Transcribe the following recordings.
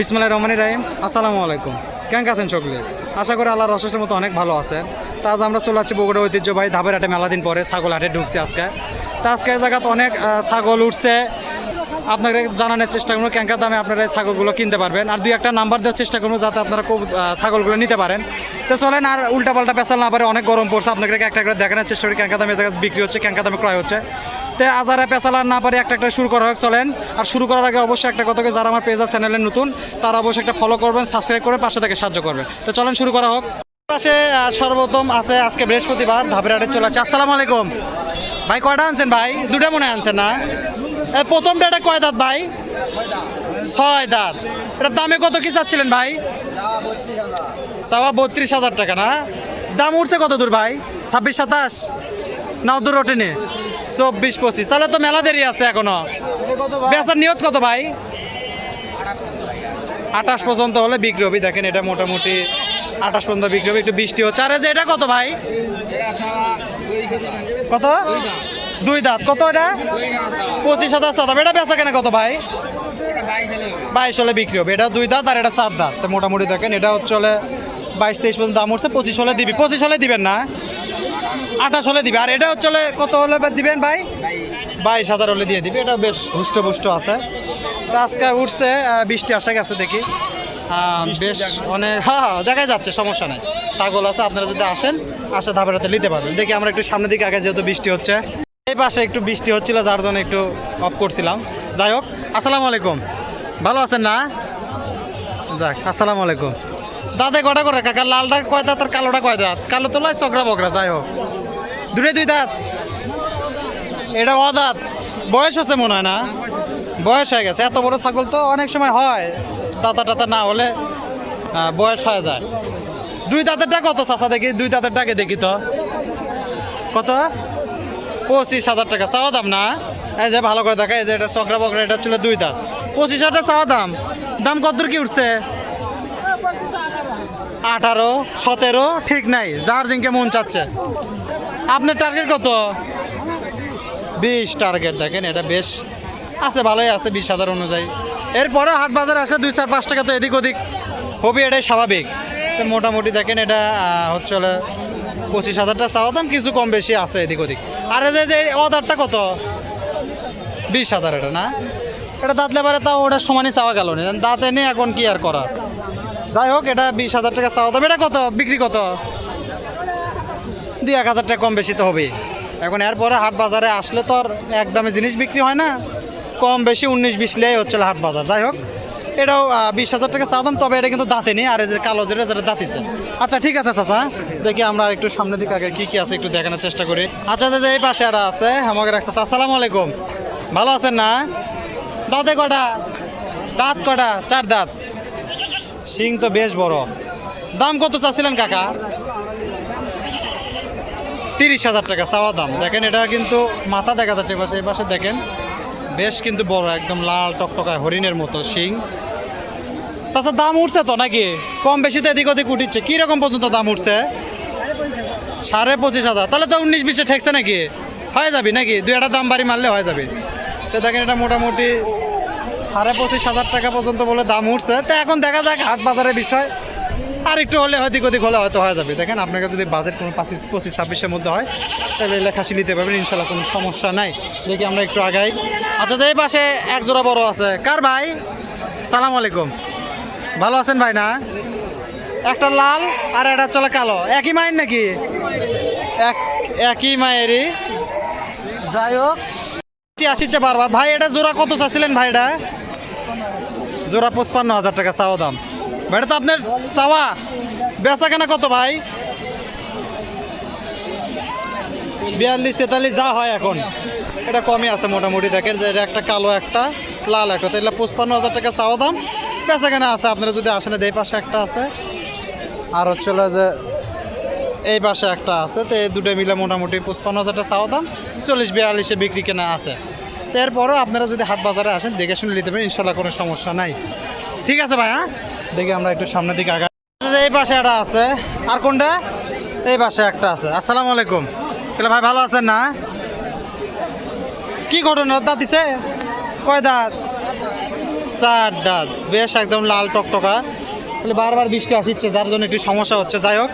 বিসমুল্লাহ রহমানি রাহিম। আসসালামু আলাইকুম। কেমন আছেন সকলে? আশা করি আল্লাহর অশেষের মতো অনেক ভালো আছেন। তা আজ আমরা চলে আসছি বগুড়া ঐতিহ্যবাহী ধাবের হাটে মেলা দিন পরে ছাগল হাটে ঢুকছি আজকে। তা আজকে জায়গাতে অনেক ছাগল উঠছে। আপনাকে জানানোর চেষ্টা করব ক্যাঙ্কা দামে আপনারা এই ছাগলগুলো কিনতে পারবেন। আর দুই একটা নাম্বার দেওয়ার চেষ্টা করব যাতে আপনারা ছাগলগুলো নিতে পারেন। তো চলেন আর উল্টাপাল্টা পেঁচাল না পারে অনেক গরম পড়ছে। আপনাকে একটা করে দেখানোর চেষ্টা করি ক্যাঙ্কা দামে জায়গায় বিক্রি হচ্ছে ক্যাঙ্কা দামে ক্রয় হচ্ছে। তো আজারে পেঁচালার না পারে একটা একটা শুরু করা হোক, চলেন। আর শুরু করার আগে অবশ্যই একটা কথা যারা আমার পেজ আর চ্যানেলে নতুন, তারা অবশ্যই একটা ফলো করবেন সাবস্ক্রাইব করে পাশে থেকে সাহায্য করবেন। তো চলেন শুরু করা হোক। পাশে সর্বপ্রথম আছে আজকে বৃহস্পতিবার ধাবের হাটে চলে যাচ্ছে। আসসালামু আলাইকুম। ভাই, কয়টা আনছেন ভাই? দুটা মনে আনছেন না? প্রথমটা এটা কয় দাঁত ভাই? ছয় দাঁত। এটার দামে কত কি চাচ্ছিলেন ভাই? সাবা বত্রিশ হাজার টাকা, না? দাম উঠছে কত দূর ভাই? ছাব্বিশ সাতাশ? না ওঠেনি চব্বিশ, পঁচিশ। তাহলে তো মেলা দেরি আছে এখনও। বেচার নিয়ত কত ভাই? আঠাশ পর্যন্ত হলে বিক্রি হবে দেখেন এটা মোটামুটি আঠাশ পর্যন্ত বিক্রি হবে একটু বৃষ্টি হচ্ছে। আর যে এটা কত ভাই? কত? দুই দাঁত। কত এটা? পঁচিশ হাজার সাত এটা বেচা কেনা কত ভাই? বাইশ হলে বিক্রি হবে এটা দুই দাঁত আর এটা চার দাঁত। মোটামুটি দেখেন, এটা হচ্ছে হলে বাইশ, তেইশ পর্যন্ত দাম উঠছে। পঁচিশ হলে দিবি। পঁচিশ হলে দিবেন না। আঠাশ হলে দিবে। আর এটা হচ্ছে কত হলে বা দিবেন ভাই? বাইশ হাজার হলে দিয়ে দিবে। এটা বেশ হুষ্টপুষ্ট আছে। তো আজকে উঠছে আর বৃষ্টি আসা গেছে দেখি। বেশ অনেক হ্যাঁ হ্যাঁ দেখা যাচ্ছে সমস্যা নাই। ছাগল আছে আপনারা যদি আসেন আসে ধাপে রাতে নিতে পারবেন। দেখি আমরা একটু সামনের দিকে আগে যেহেতু বৃষ্টি হচ্ছে। এই পাশে একটু বৃষ্টি হচ্ছিল যার জন্য একটু অফ করছিলাম। যাই হোক আসসালামু আলাইকুম। ভালো আছেন না? যাক আসসালামু আলাইকুম। দাদা কটা করে কাকা লালটা কয় দাঁত আর কালোটা কয় দাঁত? কালো তো চকরা বকরা যাই হোক। দূরে দুই দাঁত। এটা অদাঁত বয়স হচ্ছে মনে হয় না? বয়স হয়ে গেছে। এত বড় ছাগল তো অনেক সময় হয়। দাঁতা টাতা না হলে বয়স হয়ে যায়। দুই দাঁতেরটা কত, চাচা দেখি? দুই দাঁতেরটাকে দেখি তো। কত? পঁচিশ হাজার টাকা। চাওয়া দাম না? এই যে ভালো করে দেখা, এই যে এটা চকরা বকরা এটা ছিল দুই দাঁত। পঁচিশ হাজার চাওয়া দাম। দাম কত কি উঠছে? আঠারো, সতেরো, ঠিক নাই। যার জিনকে মন চাচ্ছে। আপনার টার্গেট কত? বিশ টার্গেট দেখেন, এটা বেশ আছে, ভালোই আছে, বিশ হাজার অনুযায়ী। এরপরে হাট বাজার আসলে দুই চার পাঁচ টাকা তো এদিক ওদিক হবে, এটাই স্বাভাবিক। তো মোটামুটি দেখেন, এটা হচ্ছে পঁচিশ হাজারটা চাওয়া দাম, কিছু কম বেশি আছে এদিক ওদিক। আর এই যে যে অদারটা কত? বিশ হাজার এটা, না? এটা দাঁত লেবারে তাও ওটা সমানই চাওয়া গেল না। দাঁতে এনে এখন কি আর করা যাই হোক, এটা বিশ হাজার টাকা চাওয়া দাম। এটা কত? বিক্রি কত? দুই এক হাজার টাকা কম বেশি তো হবেই। এখন এরপরে হাট বাজারে আসলে তো আর এক দামে জিনিস বিক্রি হয় না। কম বেশি উনিশ বিশ লেই হচ্ছিল হাট বাজার। যাই হোক, এটাও বিশ হাজার টাকা চাওয়া দাম, তবে এটা কিন্তু দাঁতে নেই। আর এই যে কালো যেটা যেটা দাঁতিছে। আচ্ছা ঠিক আছে চাচা। দেখি আমরা একটু সামনের দিকে আগে কী কী আছে একটু দেখানোর চেষ্টা করি। আচ্ছা দাদা এই পাশে আর আছে। আমাকে রাখছে। আসসালামু আলাইকুম। ভালো আছেন না? দাঁতে কটা দাঁত কটা চার দাঁত। শিং তো বেশ বড়। দাম কত চাচ্ছিলেন কাকা? তিরিশ হাজার টাকা চাওয়া দাম। দেখেন, এটা কিন্তু মাথা দেখা যাচ্ছে, এপাশে এই পাশে দেখেন, বেশ কিন্তু বড়, একদম লাল টকটকায় হরিণের মতো শিং। চাচা, দাম উঠছে তো নাকি? কম বেশি তো এদিক ওদিক উঠিচ্ছে। কীরকম পর্যন্ত দাম উঠছে? সাড়ে পঁচিশ হাজার। তাহলে তো উনিশ বিশে ঠেকছে নাকি? হয়ে যাবে নাকি? দুই একটা দাম বাড়ি মারলে হয়ে যাবে। তো দেখেন, এটা মোটামুটি সাড়ে পঁচিশ হাজার টাকা পর্যন্ত বলে দাম উঠছে। তো এখন দেখা যাক হাট বাজারের বিষয়। আর একটু হলে হয়তো ওদিক হলে হয়তো হয়ে যাবে। দেখেন, আপনার কাছে যদি বাজেট কোনো পঁচিশ পঁচিশ, ছাব্বিশের মধ্যে হয়, তাহলে লেখাশি নিতে পারবেন ইনশাল্লাহ কোনো সমস্যা নাই। দেখি আমরা একটু আগাই। আচ্ছা যে পাশে এক জোড়া বড় আছে। কার ভাই? সালাম আলাইকুম। ভালো আছেন ভাই না? একটা লাল আর একটা চলে কালো। একই মায়ের নাকি? এক, একই মায়েরই। যাই হোক। আসিচ্ছে বারবার। ভাই, এটা জোড়া কত চাচ্ছিলেন ভাই এটা? জোড়া পঁচপান্ন হাজার টাকা চাওয়া দাম। এটা তো আপনার চাওয়া। বেচা কেনা কত ভাই? বিয়াল্লিশ, তেতাল্লিশ, যা হয় এখন। এটা কমই আছে মোটামুটি, দেখেন যে এটা একটা কালো একটা, লাল একটা। তাহলে পঁচপান্ন হাজার টাকা চাওয়া দাম। বেচা কেনা আছে, আপনারা যদি আসেন, এই পাশে একটা আছে। আর হচ্ছে হলো যে এই পাশে একটা আছে। তো এই দুটো মিলে মোটামুটি পঁচপান্ন হাজার টাকা চাওয়া দাম। চল্লিশ, বিয়াল্লিশে বিক্রি কেনা আছে। এরপরও আপনারা যদি হাট বাজারে আসেন, দেখে শুনে নিতে পারেন, ইনশাল্লাহ কোনো সমস্যা নাই। ঠিক আছে ভাই হ্যাঁ? দেখি আমরা একটু সামনের দিকে আগা এই পাশে একটা আছে। আর কোনটা? এই পাশে একটা আছে। আসসালামু আলাইকুম। তাহলে ভাই ভালো আছেন না? কি ঘটনা? দাঁত দিছে? কয় দাঁত? চার দাঁত। বেশ একদম লাল টকটকা। তাহলে বারবার বৃষ্টি আসিচ্ছে যার জন্য একটু সমস্যা হচ্ছে। যাই হোক।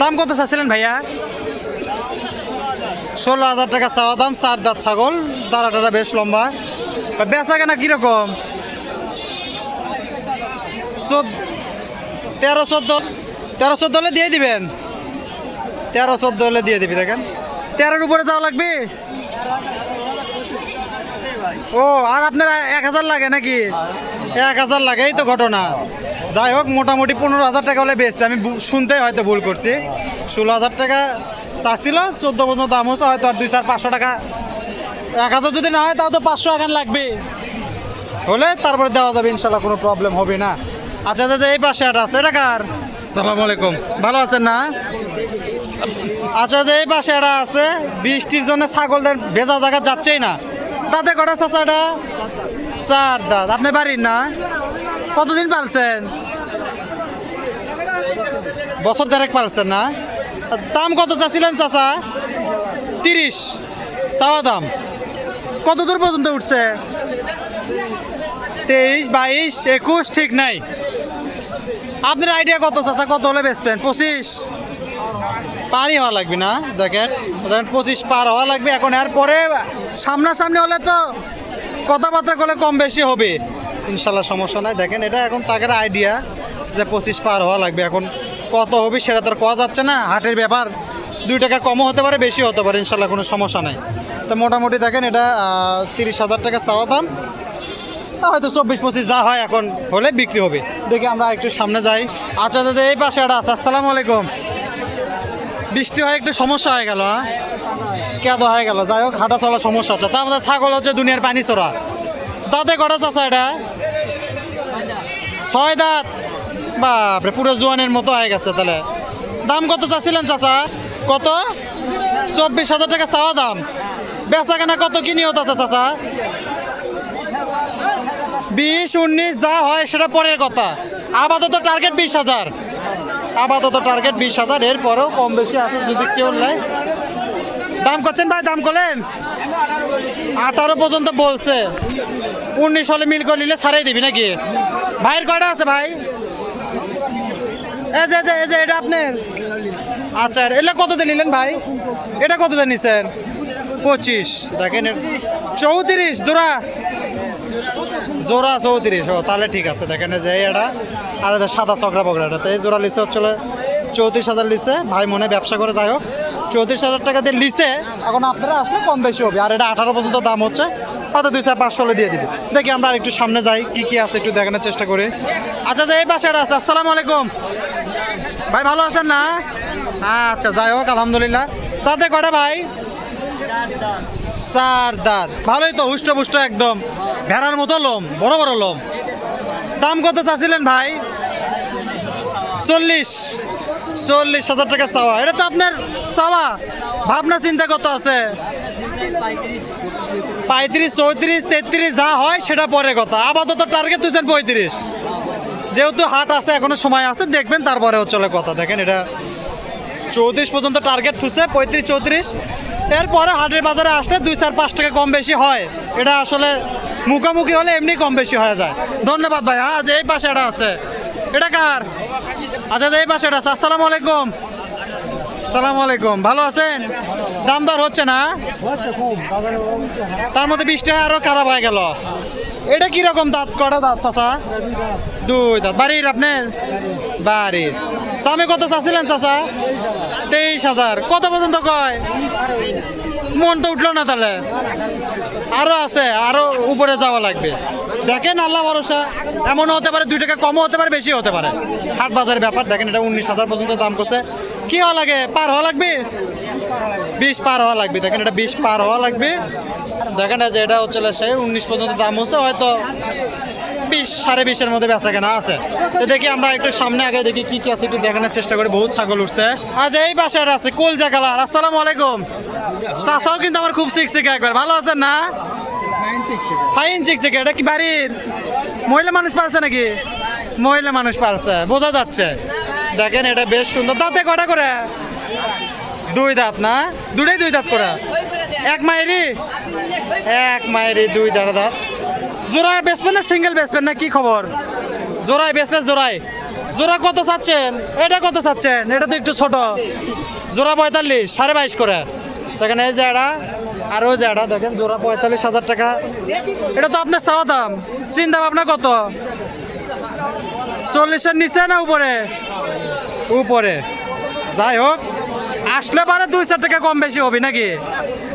দাম কত চাচ্ছিলেন ভাইয়া? ষোলো হাজার টাকা চাওয়া দাম, চার দাঁত ছাগল দাঁড়াটা বেশ লম্বা। বেচা কেনা কীরকম? তেরো, চোদ্দ তেরো, চোদ্দ হলে দিয়ে দিবেন? তেরো, চোদ্দ হলে দিয়ে দিবি, দেখেন। তেরোর উপরে যাওয়া লাগবে? ও, আর আপনার এক হাজার লাগে নাকি? এক হাজার লাগে, এই তো ঘটনা। যাই হোক, মোটামুটি পনেরো হাজার টাকা হলে বেচতে আমি শুনতে হয়তো ভুল করছি। ষোলো হাজার টাকা চাচ্ছিল চোদ্দ পর্যন্ত দাম হচ্ছে হয়তো আর দুই চার পাঁচশো টাকা। এক হাজার যদি না হয় তাও তো পাঁচশো এখান লাগবে। হলে তারপরে দেওয়া যাবে ইনশাল্লাহ কোনো প্রবলেম হবে না। আচ্ছা আচ্ছা এই পাশে একটা আছে এটা কার? সালাম আলাইকুম। ভালো আছেন না? আচ্ছা যে এই পাশে একটা আছে বৃষ্টির জন্য ছাগলদের ভেজা জায়গা যাচ্ছেই না। তাতে কটা চাচা এটা? চার দাঁত। আপনার বাড়ির না? কতদিন পালছেন? বছর দেড়েক পালছেন না? দাম কত চাচ্ছিলেন চাচা? তিরিশ। চাওয়া দাম। কত দূর পর্যন্ত উঠছে? তেইশ, বাইশ, একুশ, ঠিক নাই। আপনার আইডিয়া কত চাচা? কত হলে বেচবেন? পঁচিশ? পারই হওয়া লাগবে না, দেখেন। দেখেন পঁচিশ পার হওয়া লাগবে, এখন এর পরে সামনাসামনি হলে তো কথাবার্তা করলে কম বেশি হবে। ইনশাল্লাহ সমস্যা নাই। দেখেন, এটা এখন তাদের আইডিয়া যে পঁচিশ পার হওয়া লাগবে। এখন কত হবে সেটা তো আর কোয়া যাচ্ছে না। হাটের ব্যাপার দুই টাকা কমও হতে পারে বেশি হতে পারে, ইনশাল্লাহ কোনো সমস্যা নাই। তো মোটামুটি দেখেন এটা তিরিশ হাজার টাকা চাওয়া দাম। হয়তো চব্বিশ পঁচিশ যা হয় এখন হলে বিক্রি হবে। দেখি আমরা একটু সামনে যাই। আচ্ছা দাদা এই পাশে একটা আছে, আসসালামু আলাইকুম। বৃষ্টি হয়, একটু সমস্যা হয়ে গেল হ্যাঁ? কেদ হয়ে গেল। যাই হোক, হাঁটা চলা সমস্যা হচ্ছে। তার মধ্যে ছাগল হচ্ছে দুনিয়ার পানি চড়া দাঁতে কটা চাষা এটা? ছয় দাঁত। বাপরে, পুরো জোয়ানের মতো হয়ে গেছে তাহলে। দাম কত চাচ্ছিলেন চাচা? কত? চব্বিশ হাজার টাকা চাওয়া দাম। বেচা কেনা কত কি নিয়ত চাচা? বিশ, উনিশ, যা হয় সেটা পরের কথা। আপাতত টার্গেট বিশ হাজার। আপাতত টার্গেট বিশ হাজার, এরপরেও কম বেশি আছে যদি কেউ নেয়। দাম করছেন ভাই, দাম করলেন? আঠারো পর্যন্ত বলছে। উনিশ হলে মিল করে নিলে ছাড়াই দিবি নাকি? ভাইয়ের কয়টা আছে ভাই? এই যে এটা আপনার। আচ্ছা এটা কততে নিলেন ভাই? এটা কততে নিছেন? পঁচিশ। দেখেন চৌত্রিশ, জোড়া। জোড়া চৌত্রিশ। ও, তাহলে ঠিক আছে। দেখেন যে এটা। আর সাদা চকরা বকরাটা তো এই জোড়া লিসে হচ্ছে চৌত্রিশ হাজার লিসে ভাই মনে ব্যবসা করে, যাই হোক। চৌত্রিশ হাজার টাকা দিয়ে লিসে এখন আপনারা আসলে কম বেশি হবে। আর এটা আঠারো পর্যন্ত দাম হচ্ছে। হয়তো দুই চার পাঁচশো দিয়ে দিবে। দেখি আমরা একটু সামনে যাই, কি কি আছে একটু দেখানোর চেষ্টা করি। আচ্ছা যে এই পাশে আছে, আসসালামু আলাইকুম। ভাই, ভালো আছেন না? আচ্ছা যাই হোক, আলহামদুলিল্লাহ। তাতে কটা ভাই? চার দাঁত। ভালোই তো হুষ্ট পুষ্ট একদম। ভেড়ার মতো লোম, বড় বড় লোম। দাম কত চাচ্ছিলেন ভাই? চল্লিশ। চল্লিশ হাজার টাকা চাওয়া। এটা তো আপনার চাওয়া। ভাবনা, চিন্তা কত আছে? পঁয়ত্রিশ, চৌত্রিশ, তেত্রিশ যা হয় সেটা পরে কথা। আপাতত টার্গেট তুলছেন পঁয়ত্রিশ। যেহেতু হাট আছে, এখনও সময় আছে, দেখবেন তারপরে হচ্ছে কথা। দেখেন এটা চৌত্রিশ পর্যন্ত টার্গেট থুছে পঁয়ত্রিশ, চৌত্রিশ। এরপরে হাটের বাজারে আসলে দুই, চার, পাঁচ টাকা কম বেশি হয়। এটা আসলে মুখোমুখি হলে এমনি কম বেশি হয়ে যায়। ধন্যবাদ ভাই হ্যাঁ যে এই পাশে এটা আছে। এটা কার? আচ্ছা এই পাশে এটা আছে। আসসালামু আলাইকুম। সালামু আলাইকুম, ভালো আছেন? দাম দর হচ্ছে না? তার মধ্যে বৃষ্টি আরও খারাপ হয়ে গেল। এটা কীরকম দাঁত? কটা দাঁত চাচা? দুই দাঁত। বাড়ির আপনার? বাড়ির। দামে কত চাচ্ছিলেন চাচা? তেইশ হাজার। কত পর্যন্ত কয়? মন তো উঠল না তাহলে। আরও আছে, আরও উপরে যাওয়া লাগবে। দেখেন আল্লাহ ভরসা, এমনও হতে পারে, দুই টাকা কমও হতে পারে বেশি হতে পারে। হাট বাজারের ব্যাপার, দেখেন এটা উনিশ হাজার পর্যন্ত দাম করছে। কি হওয়া লাগে? পার হওয়া লাগবে? বিশ পার হওয়া লাগবে। দেখেন এটা বিশ পার হওয়া লাগবে। দেখেন যে এটা হচ্ছে সেই উনিশ পর্যন্ত দাম হচ্ছে, হয়তো বিশ, সাড়ে বিশের মধ্যে বেচা কেনা আছে। তো দেখি আমরা একটু সামনে আগে দেখি কি কি আছে, একটু দেখানোর চেষ্টা করি, বহুত ছাগল উঠছে। আজ এই বাসার আছে, কলজা কালার। আসসালামু আলাইকুম। চাচাও কিন্তু আমার খুব শিখছে একবার, ভালো আছেন না? ফাইন চিকচিক এটা কি বাড়ির? মহিলা মানুষ পালছে নাকি? মহিলা মানুষ পালছে, বোঝা যাচ্ছে। দেখেন, এটা বেশ সুন্দর। দাঁতে কটা করে? দুই দাঁত, না? দুটাই দুই দাঁত করে। এক মায়েরই? এক মায়েরই দুই দাঁড়া দাঁত। জোড়ায় বেচবেন না সিঙ্গেল বেসবেন না কি খবর? জোড়ায় বেচলে জোড়ায়। জোড়া কত চাচ্ছেন? এটা কত চাচ্ছেন? এটা তো একটু ছোট। জোড়া পঁয়তাল্লিশ, সাড়ে বাইশ করে। দেখেন, এই যে এটা। আর ওই যে দেখেন, জোড়া পঁয়তাল্লিশ হাজার টাকা। এটা তো আপনার চাওয়া দাম। চিন্তা ভাবনা কত? চল্লিশের নিচে না উপরে? উপরে। যাই হোক, আসলে পারে দুই চার টাকা কম বেশি হবে নাকি?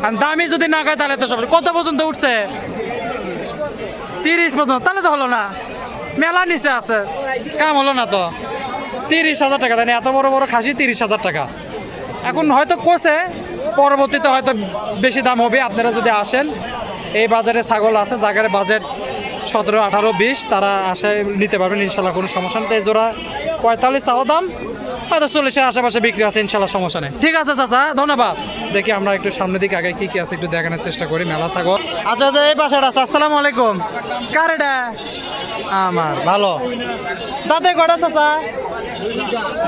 আর দামি যদি না খায় তাহলে তো সব কত পর্যন্ত উঠছে? তিরিশ পর্যন্ত। তাহলে তো হলো না। মেলা নিচে আছে। কাম হলো না তো। তিরিশ হাজার টাকা। তাই এত বড় বড় খাসি তিরিশ হাজার টাকা। এখন হয়তো কোসে। পরবর্তীতে হয়তো বেশি দাম হবে, আপনারা যদি আসেন, এই বাজারে ছাগল আছে জায়গার বাজেট সতেরো, আঠারো, বিশ, তারা আসে, নিতে পারবেন, ইনশাল্লাহ কোনো সমস্যা নেই। জোড়া পঁয়তাল্লিশ চাওয়া দাম, হয়তো চল্লিশের আশেপাশে বিক্রি আছে, ইনশাল্লাহ সমস্যা নেই। ঠিক আছে, চাচা, ধন্যবাদ। দেখি আমরা একটু সামনের দিকে আগে কি কি আছে একটু দেখানোর চেষ্টা করি, মেলা ছাগল। আচ্ছা আচ্ছা এই বাসাটা আছে আসসালামু আলাইকুম। কার এটা? আমার, ভালো। দাঁতে কটা চাচা?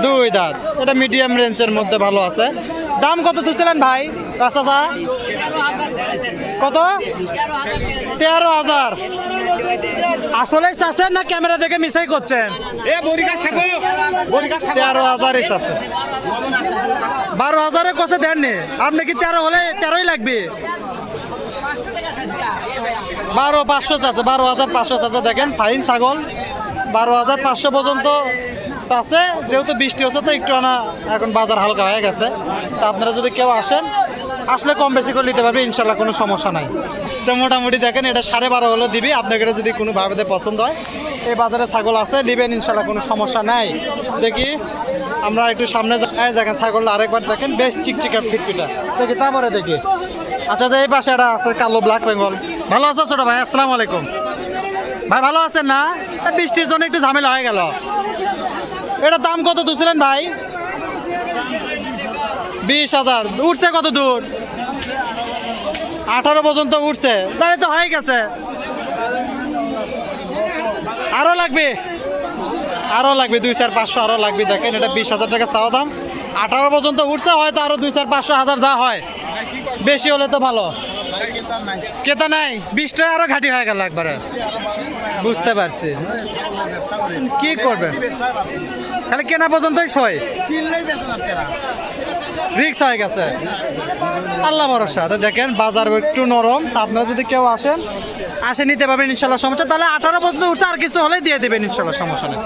দুই দাঁত। এটা মিডিয়াম রেঞ্জের মধ্যে ভালো আছে। দাম কত তুলছিলেন ভাই? চাচা কত? তেরো হাজার। আসলে চাচ্ছেন না ক্যামেরা দেখে মিসাই করছেন? তেরো হাজারই চাচ্ছে বারো হাজারে কষে দেননি। আপনি কি তেরো হলে তেরোই লাগবে? বারো পাঁচশো চাচ্ছে বারো হাজার পাঁচশো চাচ্ছে দেখেন ফাইন ছাগল। বারো হাজার পাঁচশো পর্যন্ত চাচ্ছে যেহেতু বৃষ্টি হচ্ছে তো একটু আনা এখন বাজার হালকা হয়ে গেছে। তা আপনারা যদি কেউ আসেন, আসলে কম বেশি করে নিতে পারবে ইনশাল্লাহ কোনো সমস্যা নাই। তো মোটামুটি দেখেন, এটা সাড়ে বারো হলো দিবি। আপনাকে এটা যদি কোনোভাবে পছন্দ হয়, এই বাজারে ছাগল আছে, নেবেন ইনশাল্লাহ কোনো সমস্যা নাই। দেখি, আমরা একটু সামনে দেখেন ছাগলটা আরেকবার দেখেন, বেশ চিকচিকা ফিটফিটা। দেখি, তারপরে দেখি। আচ্ছা যে এই পাশে এটা আছে, কালো ব্ল্যাক বেঙ্গল। ভালো আছো ছোট ভাই? আসসালামু আলাইকুম। ভাই, ভালো আছেন না? বৃষ্টির জন্য একটু ঝামেলা হয়ে গেল। এটা দাম কত তুলছিলেন ভাই? বিশ হাজার। উঠছে কত দূর? আঠারো পর্যন্ত উঠছে। তাহলে তো হয়ে গেছে। আরও লাগবে? আরও লাগবে, দুই চার পাঁচশো আরও লাগবে। দেখেন, এটা বিশ হাজার টাকা চাওয়া দাম। আঠারো পর্যন্ত উঠছে, হয়তো আরও দুই চার পাঁচশো হাজার যা হয়। বেশি হলে তো ভালো। কেতা নাই বিশটা আরও ঘাটি হয়ে গেল একবারে। বুঝতে পারছি। কি করবে? খালি কেনা পর্যন্তই সয় রিক্স হয়ে গেছে। আল্লাহ ভরসা। তো দেখেন, বাজার একটু নরম। তা আপনারা যদি কেউ আসেন, আসে নিতে পারবেন, ইনশাল্লাহ সমস্যা। তাহলে আঠারো পর্যন্ত উঠছে, আর কিছু হলে দিয়ে দেবেন, ইনশাল্লাহ সমস্যা নেই।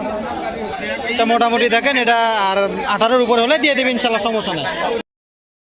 তো মোটামুটি দেখেন, এটা আর আঠারোর উপরে হলে দিয়ে দেবেন, ইনশাল্লাহ সমস্যা নেই।